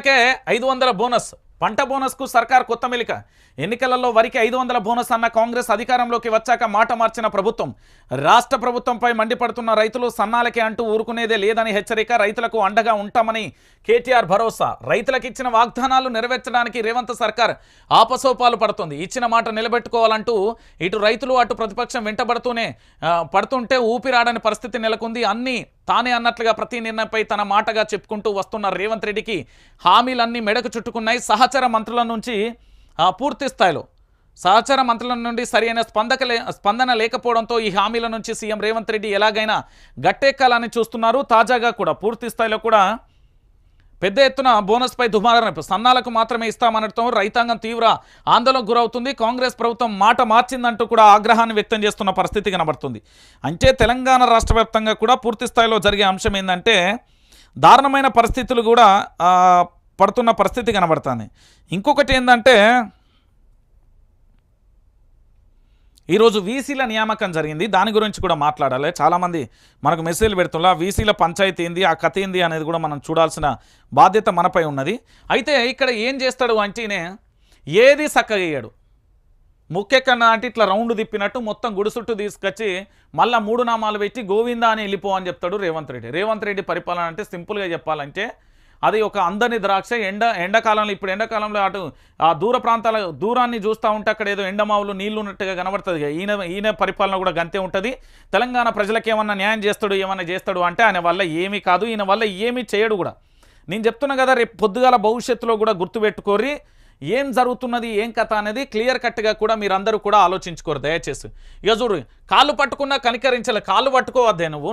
రైతులకే ఐదు వందల బోనస్. పంట బోనస్కు సర్కార్ కొత్త మెలిక. ఎన్నికలలో వరికి ఐదు వందల బోనస్ అన్న కాంగ్రెస్ అధికారంలోకి వచ్చాక మాట మార్చిన ప్రభుత్వం. రాష్ట్ర ప్రభుత్వంపై మండిపడుతున్న రైతులు సన్నాలకే అంటూ ఊరుకునేదే లేదని హెచ్చరిక రైతులకు అండగా ఉంటామని కేటీఆర్ భరోసా. రైతులకు ఇచ్చిన వాగ్దానాలు నెరవేర్చడానికి రేవంత్ సర్కార్ ఆపసోపాలు పడుతుంది. ఇచ్చిన మాట నిలబెట్టుకోవాలంటూ ఇటు రైతులు అటు ప్రతిపక్షం వెంటబడుతూనే పడుతుంటే ఊపిరాడని పరిస్థితి నెలకొంది. అన్ని తానే అన్నట్లుగా ప్రతి నిర్ణయంపై తన మాటగా చెప్పుకుంటూ వస్తున్న రేవంత్ రెడ్డికి హామీలన్నీ మెడకు చుట్టుకున్నాయి. సహచర మంత్రుల నుంచి పూర్తి స్థాయిలో. సహచర మంత్రుల నుండి సరైన స్పందక లే స్పందన లేకపోవడంతో ఈ హామీల నుంచి సీఎం రేవంత్ రెడ్డి ఎలాగైనా గట్టెక్కాలని చూస్తున్నారు. తాజాగా కూడా పూర్తి స్థాయిలో కూడా పెద్ద ఎత్తున బోనస్పై దుమారం సన్నాలకు మాత్రమే ఇస్తామనడంతో రైతాంగం తీవ్ర ఆందోళనకు గురవుతుంది. కాంగ్రెస్ ప్రభుత్వం మాట మార్చిందంటూ కూడా ఆగ్రహాన్ని వ్యక్తం చేస్తున్న పరిస్థితి కనబడుతుంది. అంటే తెలంగాణ రాష్ట్ర వ్యాప్తంగా కూడా పూర్తి స్థాయిలో జరిగే అంశం ఏంటంటే దారుణమైన పరిస్థితులు కూడా పడుతున్న పరిస్థితి కనబడుతుంది. ఇంకొకటి ఏంటంటే ఈరోజు వీసీల నియామకం జరిగింది. దాని గురించి కూడా మాట్లాడాలి. చాలామంది మనకు మెసేజ్లు పెడుతున్నా వీసీల పంచాయతీ ఏంది ఆ కథ ఏంది అనేది కూడా మనం చూడాల్సిన బాధ్యత మనపై ఉన్నది. అయితే ఇక్కడ ఏం చేస్తాడు అంటేనే ఏది సక్కగేయడు ముఖ్యకన్నా అంటే ఇట్లా రౌండ్ తిప్పినట్టు మొత్తం గుడి చుట్టూ తీసుకొచ్చి మళ్ళీ మూడు నామాలు పెట్టి గోవిందా అని వెళ్ళిపో అని చెప్తాడు రేవంత్ రెడ్డి. రేవంత్ రెడ్డి పరిపాలన అంటే సింపుల్గా చెప్పాలంటే అది ఒక అందని ద్రాక్ష ఎండ ఎండాకాలంలో ఇప్పుడు ఎండాకాలంలో అటు ఆ దూర ప్రాంతాల దూరాన్ని చూస్తూ ఉంటే అక్కడ ఏదో ఎండమావులు నీళ్ళు ఉన్నట్టుగా కనబడుతుంది ఈయన ఈయన పరిపాలన కూడా గంతే ఉంటుంది. తెలంగాణ ప్రజలకు ఏమన్నా న్యాయం చేస్తాడు ఏమన్నా చేస్తాడు అంటే ఆయన వల్ల ఏమీ కాదు ఈయన వల్ల ఏమీ చేయడు కూడా. నేను చెప్తున్నా కదా రేపు పొద్దుగాల భవిష్యత్తులో కూడా గుర్తుపెట్టుకోరి ఏం జరుగుతున్నది ఏం కథ అనేది క్లియర్ కట్గా కూడా మీరందరూ కూడా ఆలోచించుకోరు దయచేసి. ఇక చూడు కాళ్ళు పట్టుకున్నా కనికరించాలి కాళ్ళు పట్టుకోవద్దే నువ్వు.